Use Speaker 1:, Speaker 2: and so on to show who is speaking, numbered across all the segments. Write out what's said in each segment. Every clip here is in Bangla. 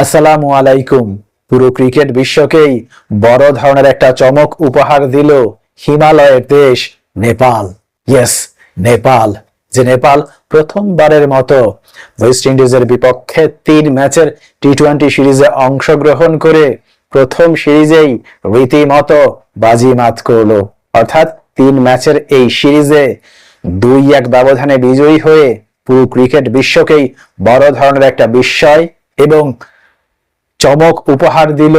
Speaker 1: আসসালামু আলাইকুম। পুরো ক্রিকেট বিশ্বকেই বড় ধরনের একটা চমক উপহার দিল হিমালয়ের দেশ নেপাল। ইয়েস নেপাল। যে নেপাল প্রথমবারের মতো ওয়েস্ট ইন্ডিজের বিপক্ষে তিন ম্যাচের টি টোয়েন্টি সিরিজে অংশগ্রহণ করে প্রথম সিরিজেই রীতিমতো বাজিমাত করল। অর্থাৎ তিন ম্যাচের এই সিরিজে দুই এক ব্যবধানে বিজয়ী হয়ে পুরো ক্রিকেট বিশ্বকেই বড় ধরনের একটা বিস্ময় এবং চমক উপহার দিল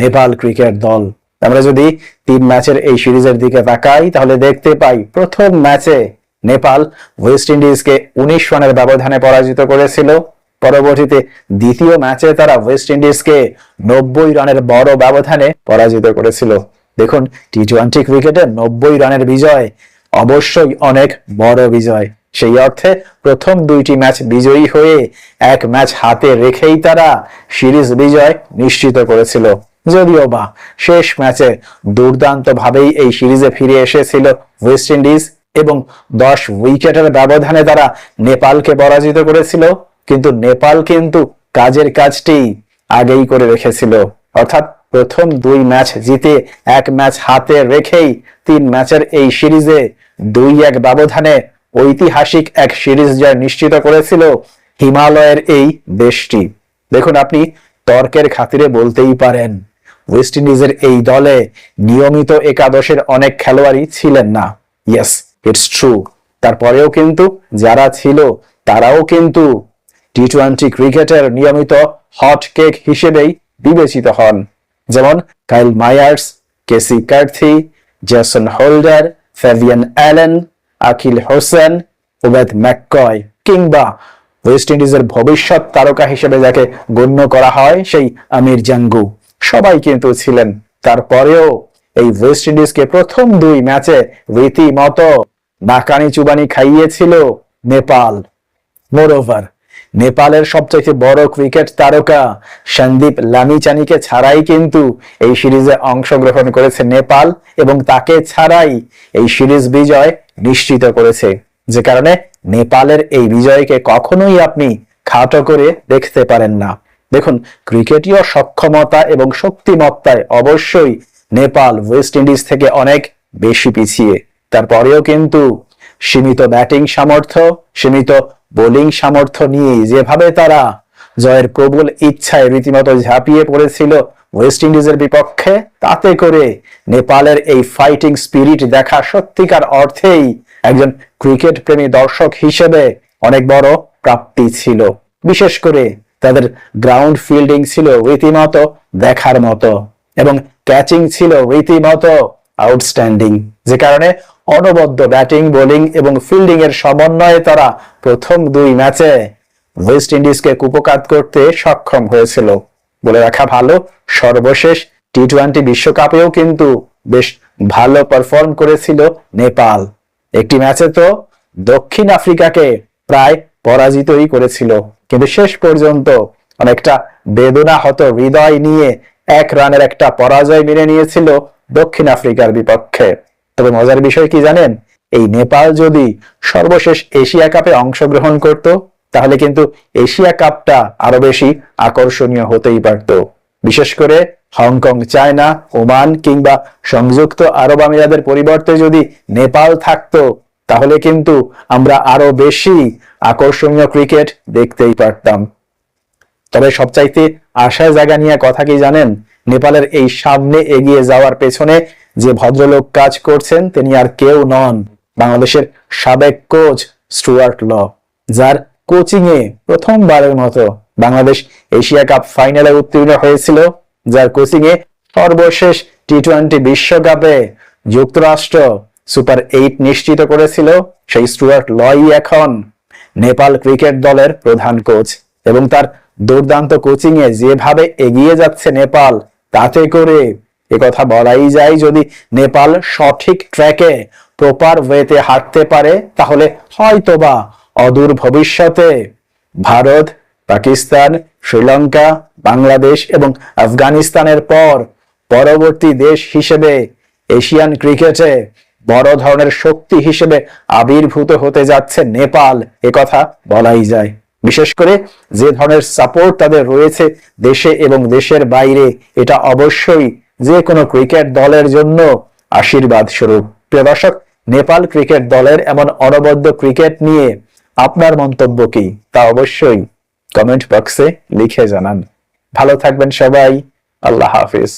Speaker 1: নেপাল ক্রিকেট দল। আমরা যদি তিন ম্যাচের এই সিরিজের দিকে তাকাই, তাহলে দেখতে পাই প্রথম ম্যাচে নেপাল ওয়েস্ট ইন্ডিজকে উনিশ রানের ব্যবধানে পরাজিত করেছিল। পরবর্তীতে দ্বিতীয় ম্যাচে তারা ওয়েস্ট ইন্ডিজকে নব্বই রানের বড় ব্যবধানে পরাজিত করেছিল। দেখুন, টি টোয়েন্টি ক্রিকেটে নব্বই রানের বিজয় অবশ্যই অনেক বড় বিজয়। সেই অর্থে প্রথম দুইটি ম্যাচ বিজয়ী হয়ে এক ম্যাচ হাতে রেখেই তারা সিরিজ বিজয় নিশ্চিত করেছিল। যদিও বা শেষ ম্যাচে দুর্দান্ত ভাবেই এই সিরিজে ফিরে এসেছিল ওয়েস্ট ইন্ডিজ এবং দশ উইকেটের ব্যবধানে তারা নেপালকে পরাজিত করেছিল, কিন্তু নেপাল কিন্তু কাজের কাজটি আগেই করে রেখেছিল। অর্থাৎ প্রথম দুই ম্যাচ জিতে এক ম্যাচ হাতে রেখেই তিন ম্যাচের এই সিরিজে দুই এক ব্যবধানে ঐতিহাসিক এক সিরিজ জয় নিশ্চিত করেছিল হিমালয়ের এই দেশটি। দেখুন, আপনি তর্কের খাতিরে বলতেই পারেন, ওয়েস্ট ইন্ডিজের এই দলে নিয়মিত একাদশের অনেক খেলোয়াড়ই ছিলেন না। ইয়েস ইটস ট্রু তারপরেও কিন্তু যারা ছিল, তারাও কিন্তু টি টোয়েন্টি ক্রিকেটের নিয়মিত হট কেক হিসেবেই বিবেচিত হন। যেমন Kyle Mayers, Keacy Carty, Jason Holder Fabian Allen Akeal Hosein Obed McCoy কিংবা ওয়েস্ট ইন্ডিজের ভবিষ্যৎ তারকা হিসেবে যাকে গণ্য করা হয় সেই আমির জাঙ্গু। সবাই কিন্তু ছিলেন। তারপরেও এই ওয়েস্ট ইন্ডিজকে প্রথম দুই ম্যাচে রীতিমতো নাকানি চুবানি খাইয়েছিল নেপাল। মোরওভার নেপালের সবচেয়ে বড় ক্রিকেট তারকা সন্দীপ লামিচানিকে ছাড়াই কিন্তু এই সিরিজে অংশগ্রহণ করেছে নেপাল এবং তাকে ছাড়াই এই সিরিজ বিজয় নিশ্চিত করেছে। যে কারণে নেপালের এই বিজয়কে কখনোই আপনি খাটো করে দেখতে পারেন না। দেখুন, ক্রিকেটীয় সক্ষমতা এবং শক্তিমত্তায় অবশ্যই নেপাল ওয়েস্ট ইন্ডিজ থেকে অনেক বেশি পিছিয়ে। তারপরেও কিন্তু সীমিত ব্যাটিং সামর্থ্য, সীমিত বোলিং সামর্থ্য নিয়ে যেভাবে তারা জয়ের প্রবল ইচ্ছায় রীতিমতো ঝাঁপিয়ে পড়েছিল ওয়েস্ট ইন্ডিজের বিপক্ষে, তাতে করে নেপালের এই ফাইটিং স্পিরিট দেখা সত্যিকার অর্থেই একজন ক্রিকেট প্রেমী দর্শক হিসেবে অনেক বড় প্রাপ্তি ছিল। বিশেষ করে তাদের গ্রাউন্ড ফিল্ডিং ছিল রীতিমতো দেখার মতো এবং ক্যাচিং ছিল রীতিমতো আউটস্ট্যান্ডিং, যে কারণে অনবদ্য ব্যাটিং, বোলিং এবং ফিল্ডিং এর সমন্বয়ে তারা প্রথম দুই ম্যাচে ওয়েস্ট ইন্ডিজকে কুপকাত করতে সক্ষম হয়েছিল। বলে রাখা ভালো, সর্বশেষ টি টোয়েন্টি বিশ্বকাপেও কিন্তু বেশ ভালো পারফর্ম করেছিল নেপাল। একটি ম্যাচে তো দক্ষিণ আফ্রিকাকে প্রায় পরাজিতই করেছিল। কিন্তু শেষ পর্যন্ত অনেকটা বেদনা হতো হৃদয় নিয়ে এক রানের একটা পরাজয় মেনে নিয়েছিল দক্ষিণ আফ্রিকার বিপক্ষে। তবে মজার বিষয় কি জানেন? এই নেপাল যদি সর্বশেষ এশিয়া কাপে অংশগ্রহণ করত, তাহলে কিন্তু এশিয়া কাপটা আরও বেশি আকর্ষণীয় হতেই পারত। বিশেষ করে হংকং, চায়না, ওমান কিংবা সংযুক্ত আরব আমিরাদের পরিবর্তে যদি নেপাল থাকতো, তাহলে কিন্তু আমরা আরও বেশি আকর্ষণীয় ক্রিকেট দেখতেই পারতাম। তবে সবচাইতে আশার জায়গা নিয়ে কথা কি জানেন? নেপালের এই সামনে এগিয়ে যাওয়ার পেছনে যে ভদ্রলোক কাজ করছেন, তিনি আর কেউ নন। বাংলাদেশের সাবেক কোচ স্টুয়ার্ট ল। যার কোচিং এ প্রথমবারের মতো বাংলাদেশ এশিয়া কাপ ফাইনালে উত্তীর্ণ হয়েছিল, যার কোচিং এ সর্বশেষ টি টোয়েন্টি বিশ্বকাপে যুক্তরাষ্ট্র সুপার এইট নিশ্চিত করেছিল, সেই স্টুয়ার্ট লই এখন নেপাল ক্রিকেট দলের প্রধান কোচ। এবং তার দুর্দান্ত কোচিং এ যেভাবে এগিয়ে যাচ্ছে নেপাল, তাতে করে কথা বলাই যায়, যদি নেপাল সঠিক ট্র্যাকে প্রপার ওয়েতে হাঁটতে পারে, তাহলে হয়তোবা অদূর ভবিষ্যতে ভারত, পাকিস্তান, শ্রীলঙ্কা, বাংলাদেশ এবং আফগানিস্তানের পর পরবর্তী দেশ হিসেবে এশিয়ান ক্রিকেটে বড় ধরনের শক্তি হিসেবে আবির্ভূত হতে যাচ্ছে নেপাল কথা বলাই যায়। বিশেষ করে যে ধরনের সাপোর্ট তাদের রয়েছে দেশে এবং দেশের বাইরে, এটা অবশ্যই যে কোনো ক্রিকেট দলের জন্য আশীর্বাদ স্বরূপ। প্রিয় দর্শক, নেপাল ক্রিকেট দলের এমন অনবদ্য ক্রিকেট নিয়ে আপনার মন্তব্য কি? তা অবশ্যই কমেন্ট বক্সে লিখে জানান। ভালো থাকবেন সবাই। আল্লাহ হাফিজ।